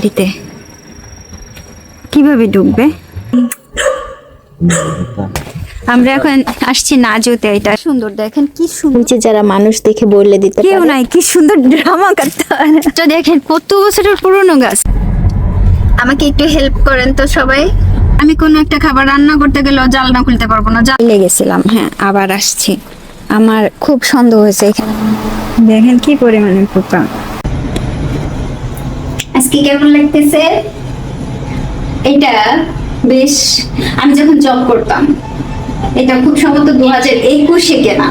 বাড়িতে। কীভাবে ঢুকবে আমরা এখন আসছি নাজুতে এটা সুন্দর দেখেন কি সুন্দর। যারা মানুষ দেখে বললে দিতে কেউ নাই কি সুন্দর ড্রামা করতে দেখেন কত বছরের পুরনো গাছ। আমাকে একটু হেল্প করেন তো সবাই। আমি কোনো একটা খাবার রান্না করতে গেলেও জাল না খুলতে পারব না জাল লেগেছিলাম হ্যাঁ আবার আসছি। আমার খুব সন্দেহ হয়েছে এখানে। দেখেন কি পরিমাণে পোকা। আজকে কেমন লাগতেছে? এটা বেশ, আমি যখন জব করতাম, এটা খুব সম্ভবত দু হাজার একুশে কেনা,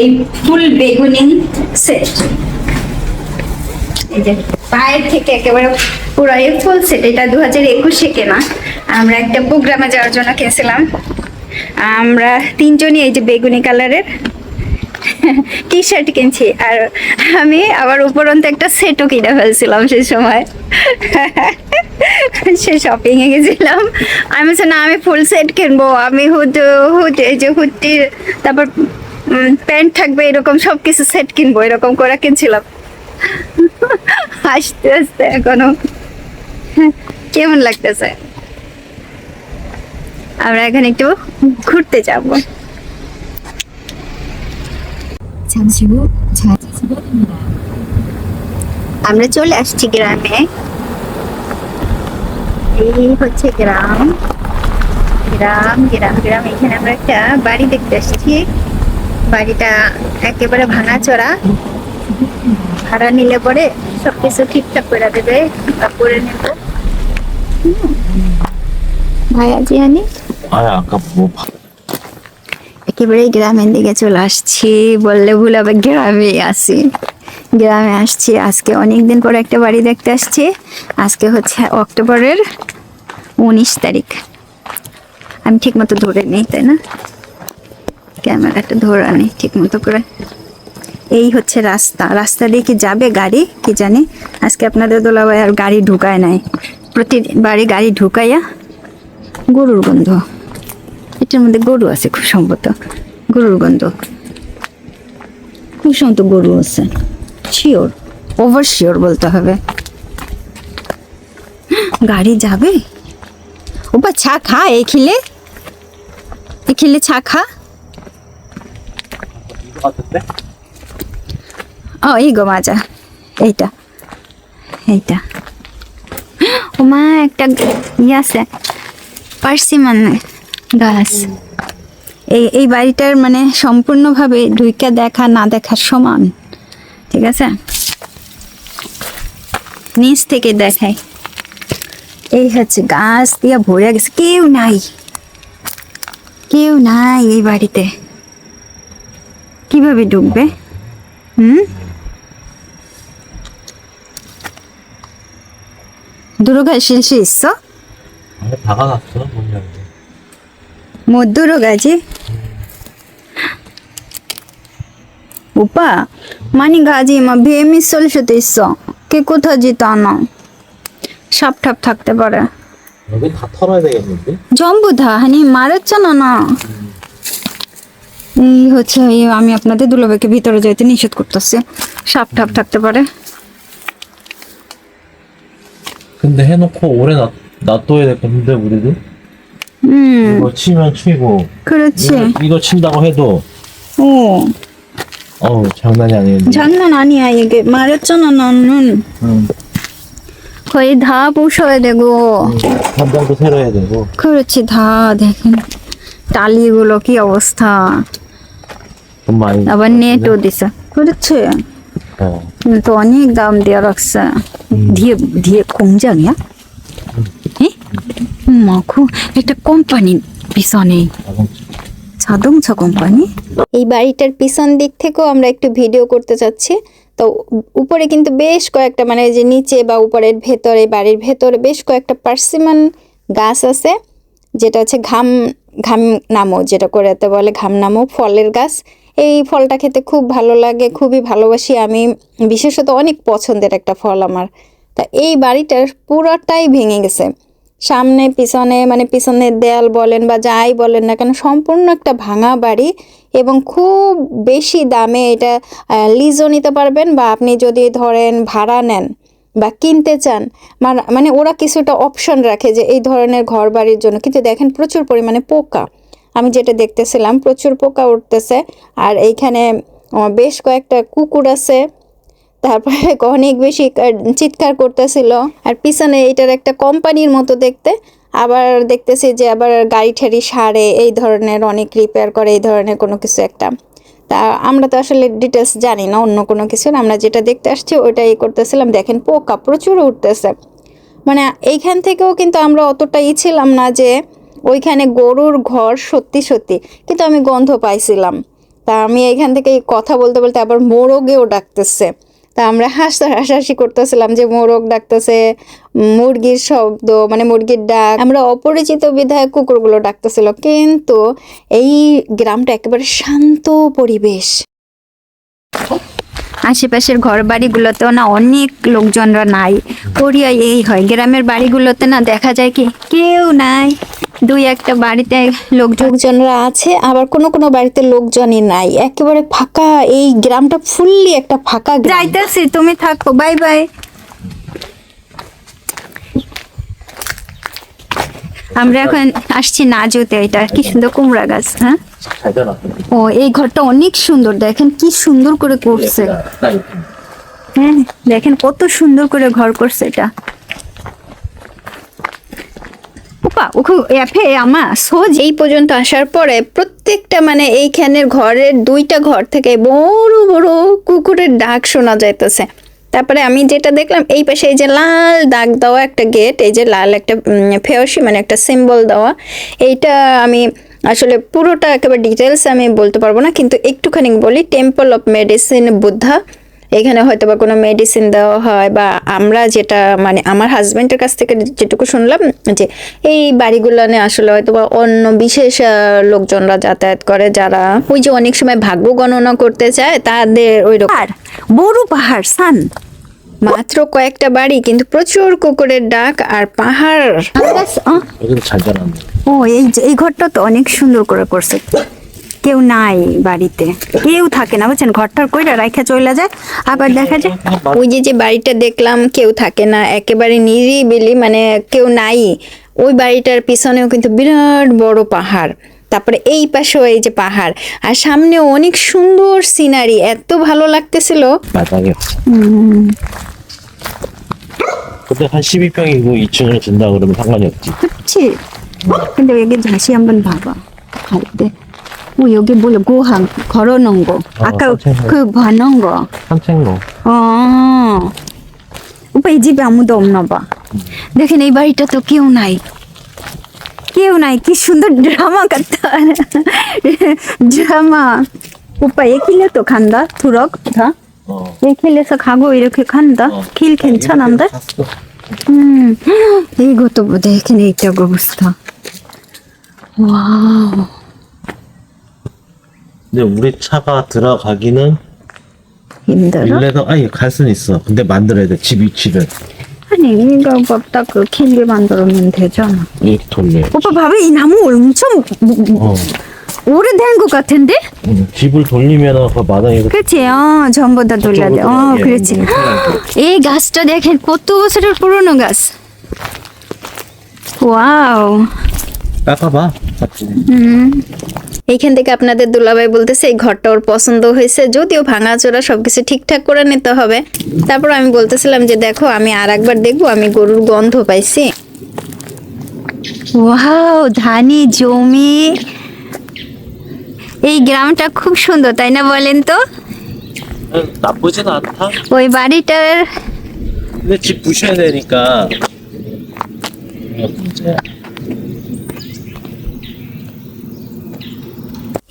এই ফুল বেগুনি সেট পায়ের থেকে একেবারে পুরো এই ফুল সেট এটা দু হাজার একুশে কেনা। আমরা একটা প্রোগ্রামে যাওয়ার জন্য কিনেছিলাম আমরা তিনজনই এই যে বেগুনি কালারের টি শার্ট কিনছি? আর আমি আবার উপরন্ত একটা সেটও কিনে ফেলছিলাম সেই সময়। সে শপিং এ গেছিলাম। আমি বলছি, না আমি ফুল সেট কিনবো। আমি হুড হুড এই যে হুডটির তারপর প্যান্ট থাকবে এরকম সব কিছু সেট কিনবো এরকম করে কিনছিলাম। আস্তে আস্তে এখনও। কেমন লাগতেছে? আমরা এখন একটু ঘুরতে যাব। 잠시 후 좌회전입니다. আমরা চলে আসছি গ্রামে এই হচ্ছে গ্রাম গ্রাম গ্রাম গ্রাম এখানে আমরা একটা বাড়ি দেখতে আসছি বাড়িটা একেবারে ভাঙাচোরা ভাড়া নিলে পরে সবকিছু ঠিকঠাক করে দেবে আমরা করে নেব ভাইয়া জিয়ানি 아 একেবারেই গ্রামের দিকে চলে আসছি। বললে ভুল হবে, গ্রামেই আসি গ্রামে আসছি। আজকে অনেক দিন পরে একটা বাড়ি দেখতে আসছি। আজকে হচ্ছে অক্টোবরের উনিশ তারিখ। আমি ঠিক মতো ধরে নিই, তাই না? ক্যামেরাটা ধরা নেই ঠিকমতো করে। এই হচ্ছে রাস্তা। রাস্তা দিয়ে কি যাবে গাড়ি? কি জানি। আজকে আপনাদের দোলাবাই আর গাড়ি ঢুকায় নাই। প্রতি বাড়ি গাড়ি ঢুকাইয়া গরুর গন্ধ। এটার মধ্যে গরু আছে খুব সম্ভবত। গরুর গন্ধ। খুব সম্ভবত গরু আছে। শিওর ওভার শিওর বলতে হবে। গাড়ি যাবে? ওপা ছা খা এই খিলে? এই খিলে ছা খা? ও, এই গো মাজা। এইটা। এইটা। ও মা, একটা ইয়ে আছে। পার্সিমান গাছ এই এই বাড়িটার মানে সম্পূর্ণভাবে ঢুইকা দেখা না দেখার সমান ঠিক আছে নিচ থেকে দেখাই এই হচ্ছে গাছ দিয়া ভরে গেছে কেউ নাই কেউ নাই এই বাড়িতে কিভাবে ঢুকবে হুম দুর্গা শিলশি ইচ্ছ 아니 박아놨어 뭐냐고 못 들어가지? 오빠 많이 가지 마 뱀 있을 수도 있어 깨끗하지도 않아 삽탑 থাকতে পারে 여기 다 털어야 되겠는데? 전부 다 아니 말했잖아 나 এই হচ্ছে এই আমি আপনাদের দুলাভাইকে ভিতরে যাইতে নিষেধ করতেছি সাপ ঠাপ থাকতে পারে 근데 해놓고 오래 놔, 놔둬야 되겠는데 우리도? 음 이거 치면 치고 그렇지 이거, 이거 친다고 해도 오 어우 장난이 아니는데 장난 아니야 이게 말했잖아 나는 응. 거의 다 부셔야 되고 현장도 새로 해야 되고 그렇지 다 দেখেন টালিগুলো কি অবস্থা 돈 많이 আবার নেটও দিছে 그렇지 어. কিন্তু তো অনেক দাম দিয়ে রাখছে দিয়ে দিয়ে 공장이야? 에? মাখু একটা কোম্পানি পিছনে। ছাদংছ কোম্পানি। এই বাড়িটার পিছন দিক থেকেও আমরা একটু ভিডিও করতে চাচ্ছি। তো উপরে কিন্তু বেশ কয়েকটা মানে যে নিচে বা উপরের ভেতরে বাড়ির ভেতরে বেশ কয়েকটা পার্সিমান গাছ আছে। যেটা হচ্ছে ঘাম ঘাম নামো যেটা করেতে বলে ঘাম নামো ফলের গাছ। এই ফলটা খেতে খুব ভালো লাগে খুবই ভালোবাসি। আমি বিশেষত অনেক পছন্দের একটা ফল আমার। তা এই বাড়িটার পুরোটাই ভেঙে গেছে। সামনে, পিছনে মানে পিছনের দেয়াল বলেন বা যাই বলেন না কেন, সম্পূর্ণ একটা ভাঙা বাড়ি এবং খুব বেশি দামে এটা লিজও নিতে পারবেন বা আপনি যদি ধরেন ভাড়া নেন বা কিনতে চান মানে- ওরা কিছুটা অপশন রাখে যে এই ধরনের ঘর বাড়ির জন্য। কিন্তু দেখেন প্রচুর পরিমাণে পোকা। আমি যেটা দেখতেছিলাম, প্রচুর পোকা উঠতেছে। আর এইখানে বেশ কয়েকটা কুকুর আছে। তারপরে অনেক বেশি চিৎকার করতেছিল। আর পিছনে এটার একটা কোম্পানির মতো দেখতে। আবার দেখতেছি যে আবার গাড়ি ঠাড়ি সারে, এই ধরনের অনেক রিপেয়ার করে, এই ধরনের কোনো কিছু একটা। তা আমরা তো আসলে ডিটেলস জানি না, অন্য কোনো কিছুর আমরা যেটা দেখতে আসছি ওইটাই করতেছিলাম। দেখেন পোকা প্রচুর উঠতেছে। মানে এইখান থেকেও কিন্তু আমরা অতটাই ছিলাম না যে ওইখানে গরুর ঘর সত্যি সত্যি। কিন্তু আমি গন্ধ পাইছিলাম। তা আমি এখান থেকে কথা বলতে বলতে আবার মোরগেও ডাকতেছে। তা আমরা হাসতে হাসাহাসি করতেছিলাম যে মোরগ ডাকতেছে, মুরগির শব্দ মানে মুরগির ডাক। আমরা অপরিচিত বিধায়ক কুকুরগুলো ডাকতেছিল, কিন্তু এই গ্রামটা একেবারে শান্ত পরিবেশ। আশেপাশের ঘর বাড়িগুলোতেও না অনেক লোকজনরা নাই। কোরিয়ায় এই হয়। গ্রামের বাড়িগুলোতে না দেখা যায় কি কেউ নাই। দুই একটা বাড়িতে লোক লোকজনরা আছে, আবার কোনো কোনো বাড়িতে লোকজনই নাই। একেবারে ফাঁকা। এই গ্রামটা ফুললি একটা ফাঁকা যাইতেছি, তুমি থাকো। Bye bye. আমরা এখন আসছি নাজুতে, এটা কি সুন্দর কুমড়া গাছ হ্যাঁ? ও, এই ঘরটা অনেক সুন্দর, দেখেন কি সুন্দর করে করছে। হ্যাঁ দেখেন কত সুন্দর করে ঘর করছে এটা। আমা সোজ এই পর্যন্ত আসার পরে প্রত্যেকটা মানে এইখানের ঘরের দুইটা ঘর থেকে বড় বড় কুকুরের ডাক শোনা যাইতেছে। তারপরে আমি যেটা দেখলাম, এই পাশে এই যে লাল দাগ দেওয়া একটা গেট এই যে লাল একটা ফেয়সি মানে একটা সিম্বল দেওয়া, এইটা আমি আসলে পুরোটা একেবারে ডিটেলস আমি বলতে পারব না, কিন্তু একটুখানি বলি টেম্পল অফ মেডিসিন বুদ্ধা এখানে হয়তো বা কোনো মেডিসিন দেওয়া হয় বা আমরা যেটা মানে আমার হাজব্যান্ডের কাছ থেকে যেটুকু শুনলাম যে এই বাড়িগুলোনে আসলে হয়তো বা অন্য বিশেষ লোকজনরা যাতায়াত করে যারা ওই যে অনেক সময় ভাগ্য গণনা করতে চায় তাদের ওই রকম। বড় পাহাড় সান। মাত্র কয়েকটা বাড়ি কিন্তু প্রচুর কুকুরের ডাক আর পাহাড়। ও এই এই ঘরটা তো অনেক সুন্দর করে করছে। কেউ নাই বাড়িতে কেউ থাকে না বুঝছেন ঘরটার কইরা রাইখা চলে যায় আবার দেখা যায় ওই যে যে বাড়িটা দেখলাম কেউ থাকে না একেবারে নিরিবিলি মানে কেউ নাই ওই বাড়িটার পিছনেও কিন্তু বিরাট বড় পাহাড় তারপরে এই পাশেও এই যে পাহাড় আর সামনেও অনেক সুন্দর সিনারি এত ভালো লাগতেছিল 마당에. 근데 한 12평이고 2층을 준다 그러면 상관이 없지. 그치 근데 여기 다시 한번 봐봐 갈때 뭐 여기 뭐야 고항 걸어놓은 거 아까 산책로. 그 봐놓은 거 산책로. 어 오빠 이 집에 아무도 없나 봐 দেখেন এই বাড়িটা তো কেউ নাই কেউ নাই কি সুন্দর ড্রামা করতে ড্রামা 오빠 얘 킬레도 간다 두럭 다 어. 얘 킬레서 가고 이렇게 간다 어. 길 괜찮은데 갔어. 음 이것도 뭐 দেখেন এইটা অবস্থা 와우 근데 우리 차가 들어가기는 힘들어? 일레도 아예 갈 수는 있어. 근데 만들어야 돼. 집 위치를. 아니 이거 뭐 없다 그 캔들 만들면 되잖아. 이 돈이. 오빠 봐봐 이 나무 엄청 어. 오래된 것 같은데? 응. 집을 돌리면 그 마당에. 그렇지요. 어, 전부 다 돌려야 돼. 어, 그렇지. 이 가스도 내가 꽃두부스를 부르는 가스. 와우. 깎아봐. 맞지. 음. এখান থেকে আপনাদের দুলাভাই বলতেছে এই ঘরটা ওর পছন্দ হয়েছে যদিও ভাঙাচোরা সবকিছু ঠিকঠাক করে নিতে হবে। তারপর আমি বলতেছিলাম যে দেখো আমি আর একবার দেখব আমি গরুর গন্ধ পাইছি। ওয়াও ধানি জমি। এই গ্রামটা খুব সুন্দর তাই না বলেন তো? ওই বাড়িটার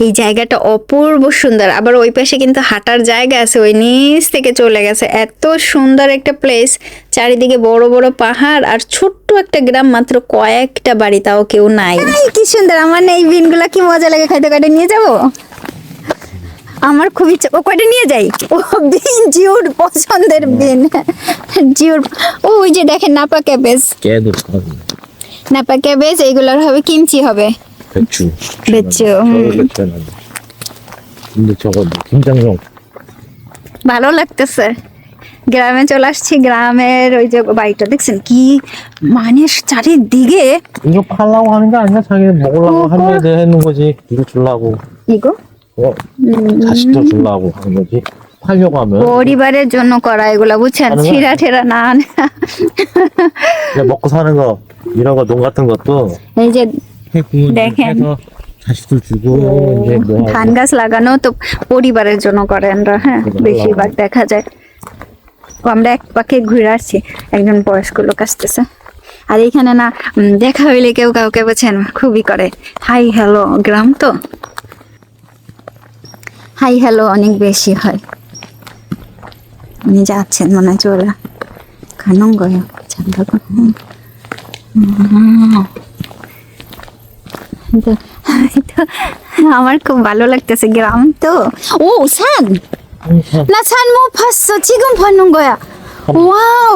এই জায়গাটা অপূর্ব সুন্দর। আবার ওই পাশে কিন্তু হাঁটার জায়গা আছে ওই নিচ থেকে চলে গেছে। এত সুন্দর একটা প্লেস চারিদিকে বড় বড় পাহাড় আর ছোট্ট একটা গ্রাম মাত্র কয়েকটা বাড়ি তাও কেউ নাই। কি সুন্দর আমার এই বিনগুলো কি মজা লাগে? খাইতে কাটে নিয়ে যাব? আমার খুব ইচ্ছা। ও কয়টা নিয়ে যাই ও বিন জিওর পছন্দের বিন। জিওর ও ওই যে দেখেন নাপা ক্যাবেজ। নাপা ক্যাবেজ এইগুলোর হবে কিমচি হবে। 배추. 배추, 저거 음. 배추야 나. 근데 저거 뭐 김장용. ভালো লাগতেছে গ্রামে চলে আসছি গ্রামের ওই যে বাড়িটা দেখছেন কি মানে চারিদিকে 이거 팔라고 하는 게 아니라 자기 먹으려고 어, 할머니 내 해놓은 거지. 이거 주려고. 이거 어, 자식도 주려고 하는 거지. 팔려고 하면. পরিবারের জন্য করা এগুলা বুঝছেন আরে বাহ। ছিঁড়া ঠেরা না 그냥 먹고 사는 거, 이런 거, 농 같은 것도 এই যে 해구운 ধান গাছ লাগানো তো পরিবারের জন্য করেন হ্যাঁ বেশিরভাগ দেখা যায়। আমরা এক পাকে ঘুরে আসছি একজন বয়স্ক লোক আসতেছে। আর এখানে না দেখা হইলে কেউ কাউকে বোঝেন খুবই করে। হাই হ্যালো গ্রাম তো? হাই হ্যালো অনেক বেশি হয়। উনি যাচ্ছেন মনে হয় চলে। খানঙ্গয় আমার খুব ভালো লাগতেছে গ্রাম তো। ও সান! হ্যাঁ। না সান মো ফাসছো চিগুম ফানুং গয়া। ওয়াও!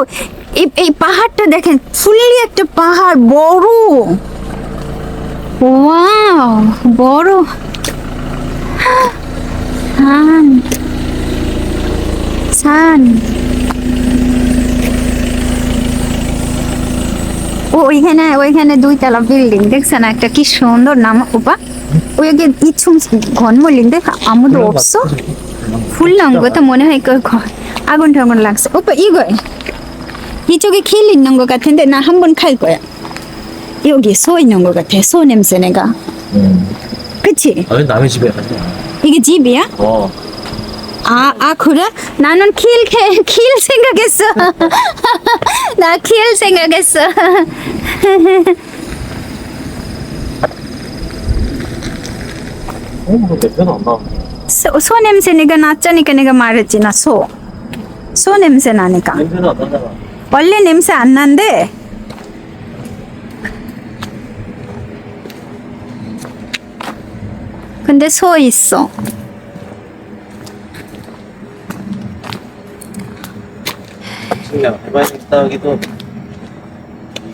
এই এই পাহাড়টা দেখেন ফুললি একটা পাহাড় বড়। ওয়াও বড়। সান সান। ও ওইখানে ওইখানে দুইতলা বিল্ডিং দেখছেন একটা কি সুন্দর নাম 오빠 여기 2층 건물인데 아무도 없어? 불 나온 것도 মনে হয় 그 거- 아군 타군 락스 오빠 이거 이쪽에 길 있는 것 같은데 나 한 번 갈 거야 여기 소 있는 것 같아 소 냄새 내가 음. 그치? 아, 왜 남의 집에 가냐? 이게 집이야? 어. 아, 아 그래? 나는 킬, 킬, 킬 생각했어 나 킬 생각했어 어, 뭐 냄새는 안 나. 소, 소 냄새 내가 났자니까 내가 말했지 나 소. 소 냄새 나니까. 냄새는 안 나잖아. 원래 냄새 안 난데. 근데 소 있어. 해바라기 따기도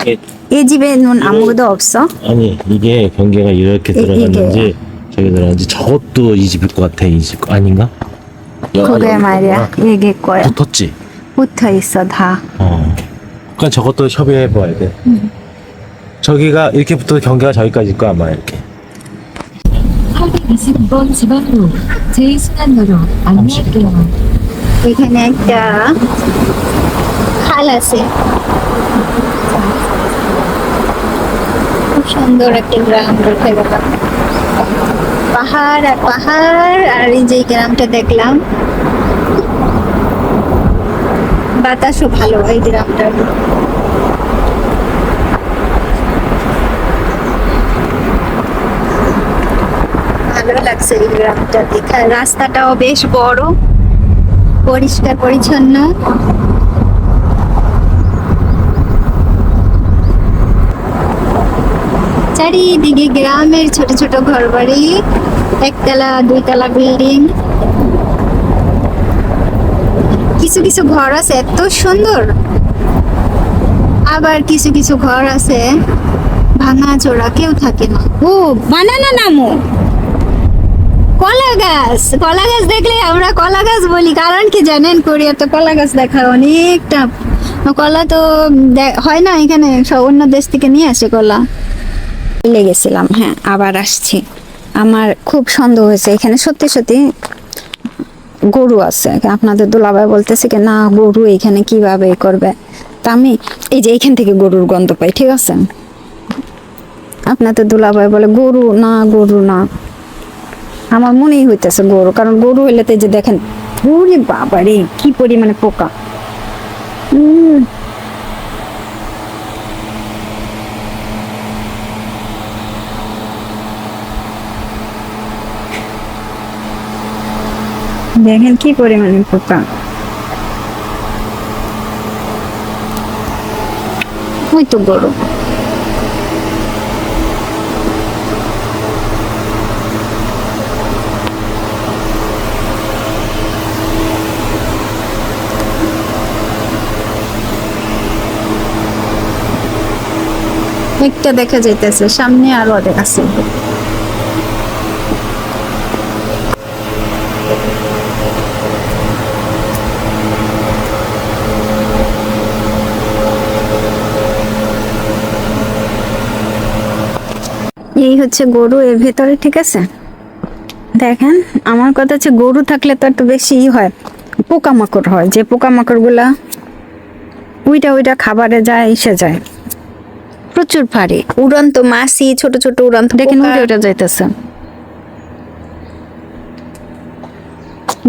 이게 이 집에는 아무도 없어? 아니 이게 경계가 이렇게 들어갔는지 저기 들어갔는지 저것도 이 집일 것 같아 이 집 아닌가? 그게 말이야. 이게 거야. 붙었지. 붙어 있어 다. 어. 그러니까 저것도 협의해 봐야 돼. 저기가 이렇게부터 경계가 저기까지일 거야 아마 이렇게. 22번 지방로 제2순환로로 안내할게요. We can. খাল আছে। খুব সুন্দর একটা গ্রাম দেখে গেলাম পাহাড় আর পাহাড় আর এই যে গ্রামটা দেখলাম, বাতাসও ভালো এই গ্রামটার ভালো লাগছে এই গ্রামটা দেখা। রাস্তাটাও বেশ বড়, পরিষ্কার, পরিচ্ছন্ন। চারিদিকে গ্রামের ছোট ছোট ঘর বাড়ি একতলা, দুইতলা বিল্ডিং। কিছু কিছু ঘর আছে, এত সুন্দর। আবার কিছু কিছু ঘর আছে, ভাঙা চোরা কেউ থাকে না। ও, বানানা নামো। কলা গাছ কলা গাছ দেখলে আমরা কলা গাছ বলি, কারণ কি জানেন? কোরিয়া তো কলা গাছ দেখা অনেকটা। কলা তো হয় না এখানে অন্য দেশ থেকে নিয়ে আসে কলা। লেগেছিলাম হ্যাঁ আবার আসছি। আমার খুব সন্দেহ হয়েছে, এখানে সত্যি সত্যি গরু আছে। আপনাদের দুলাভাই বলতেছে কি, না, গরু এখানে কীভাবে করবে? তা আমি এই যে এখান থেকে গরুর গন্ধ পাই, ঠিক আছে? আপনাদের দুলাভাই বলে, গরু না গরু না। আমার মনেই হইতেছে গরু, কারণ গরু হইলে যে দেখেন পুরি বাবা রে কি পরিমাণে পোকা। উম। দেখেন কি পরিমাণে পোকা। ওই তো একটা দেখা যাইতেছে সামনে আরও আছে এই হচ্ছে গরু এর ভেতরে, ঠিক আছে? দেখেন, আমার কথা হচ্ছে গরু থাকলে তো একটু বেশি ই হয়, পোকামাকড় হয়। যে পোকামাকড়গুলা উইটা উইটা খাবারে যায়, এসে যায়। প্রচুর ভারী, উড়ন্ত মাছি, ছোট ছোট উড়ন্ত দেখেন। উইটা উইটা যাইতেছে।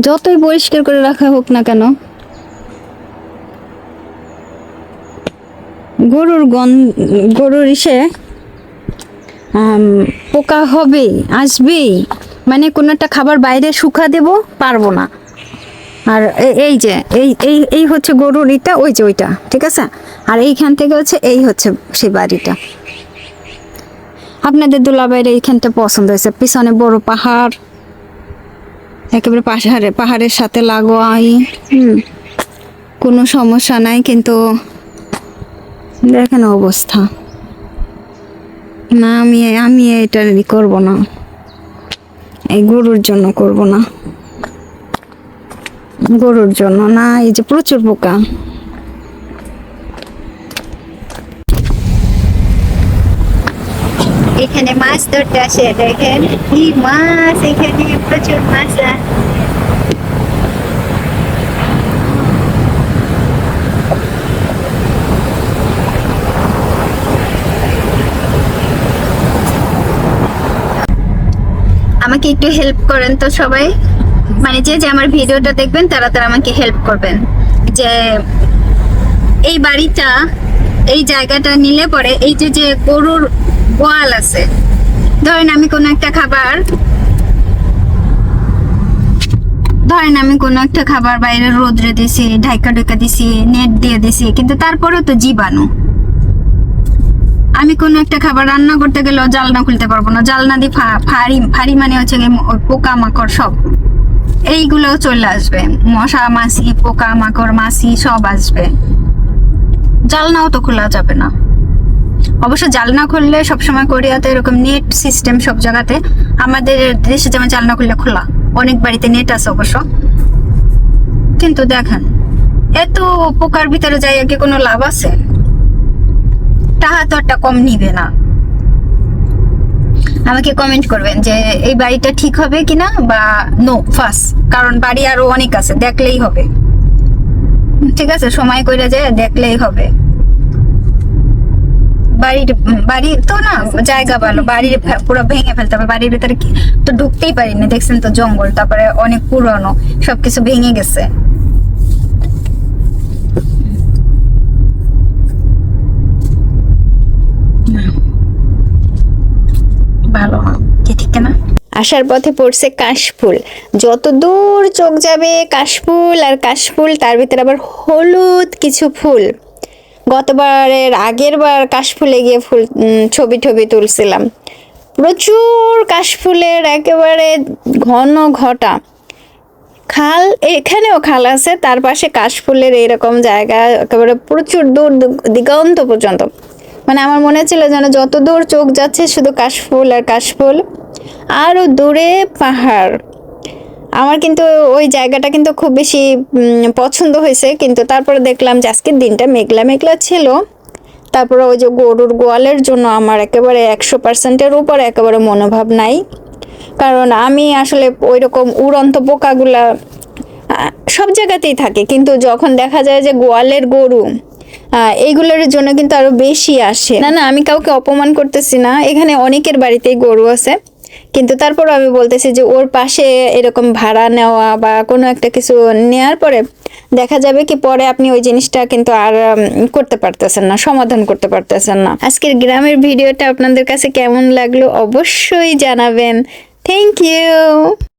যতই পরিষ্কার করে রাখা হোক না কেন, গরুর গন, গরুর ইসে পোকা হবে আসবেই। মানে কোনো একটা খাবার বাইরে শুকা দেব, পারব না। আর এই যে, এই এই এই হচ্ছে গরুর ইটা, ওই যে ওইটা, ঠিক আছে? আর এইখান থেকে হচ্ছে, এই হচ্ছে সেই বাড়িটা। আপনাদের দুলাবাইয়ের এইখানটা পছন্দ হয়েছে। পিছনে বড় পাহাড়, একেবারে পাহাড়ে, পাহাড়ের সাথে লাগোয়াই, হুম। কোনো সমস্যা নাই, কিন্তু দেখেন অবস্থা। না, আমি আমি এটা করব না। এই গরুর জন্য করব না। গরুর জন্য না, এই যে প্রচুর পোকা। এখানে মাছ ধরতে আসে, দেখেন। কি মাছ এখানে, প্রচুর মাছ আমাকে একটু হেল্প করেন তো সবাই। মানে যে যে আমার ভিডিওটা দেখবেন, তারা তারা আমাকে হেল্প করবেন। যে, এই বাড়িটা, এই জায়গাটা নিলে পরে এই যে যে গরুর গোয়াল আছে, ধরেন আমি কোনো একটা খাবার, ধরেন আমি কোনো একটা খাবার বাইরে রোদ্রে দিছি ঢাকা ঢাকা দিছি, নেট দিয়ে দিছি, কিন্তু তারপরেও তো জীবাণু। আমি কোনো একটা খাবার রান্না করতে গেলেও জালনা খুলতে পারব না। জালনা দিয়ে ফাড়ি ফাড়ি মানে হচ্ছে পোকা মাকড় সব। এইগুলো চলে আসবে। মশা, মাছি পোকা মাকড় মাছি সব আসবে। জালনাও তো খোলা যাবে না। অবশ্য জালনা খুললে সবসময় কোরিয়াতে এরকম নেট সিস্টেম সব জায়গাতে। আমাদের দেশে যেমন জালনা খুললে খোলা, অনেক বাড়িতে নেট আছে অবশ্য। কিন্তু দেখেন, এত পোকার ভিতরে যাই কি কোনো লাভ আছে? টাকা তো একটা কম নিবে না। আমাকে কমেন্ট করবেন যে, এই বাড়িটা ঠিক হবে কিনা বা নো ফার্স্ট কারণ বাড়ি আরও অনেক আছে, দেখলেই হবে। ঠিক আছে, সময় করে যায়, দেখলেই হবে। বাড়ির বাড়ি তো না, জায়গা ভালো, বাড়ির পুরো ভেঙে ফেলতে হবে, বাড়ির ভিতরে তো ঢুকতেই পারিনি, দেখছেন তো জঙ্গল, তারপরে অনেক পুরনো, সবকিছু ভেঙে গেছে ভালো না কি ঠিক না আসার পথে পড়ছে কাশফুল। যত দূর চোখ যাবে কাশফুল আর কাশফুল, তার ভিতরে আবার হলুদ কিছু ফুল। গতবারের আগের বার কাশফুলে গিয়ে ফুল ছবি টবি তুলছিলাম। প্রচুর কাশফুলের একেবারে ঘন ঘটা। খাল, এখানেও খাল আছে, তার পাশে কাশফুলের এরকম জায়গা একেবারে প্রচুর দূর দিগন্ত পর্যন্ত। মানে আমার মনে ছিল যেন যত দূর চোখ যাচ্ছে শুধু কাশফুল আর কাশফুল। আরও দূরে পাহাড়। আমার কিন্তু ওই জায়গাটা কিন্তু খুব বেশি পছন্দ হয়েছে। কিন্তু তারপরে দেখলাম যে আজকের দিনটা মেঘলা মেঘলা ছিল। তারপরে ওই যে গরুর গোয়ালের জন্য আমার একেবারে একশো পার্সেন্টের উপরে একেবারে মনোভাব নাই। কারণ আমি আসলে ওই রকম উড়ন্ত পোকাগুলা সব জায়গাতেই থাকে। কিন্তু যখন দেখা যায় যে গোয়ালের গরু এইগুলোর জন্য কিন্তু আরও বেশি আসে। না না, আমি কাউকে অপমান করতেছি না। এখানে অনেকের বাড়িতেই গরু আছে। কিন্তু তারপর আমি বলতেছি যে ওর পাশে এরকম ভাড়া নেওয়া বা কোনো একটা কিছু নেওয়ার পরে দেখা যাবে কি পরে আপনি ওই জিনিসটা কিন্তু আর করতে পারতেছেন না, সমাধান করতে পারতেছেন না। আজকের গ্রামের ভিডিওটা আপনাদের কাছে কেমন লাগল অবশ্যই জানাবেন। Thank you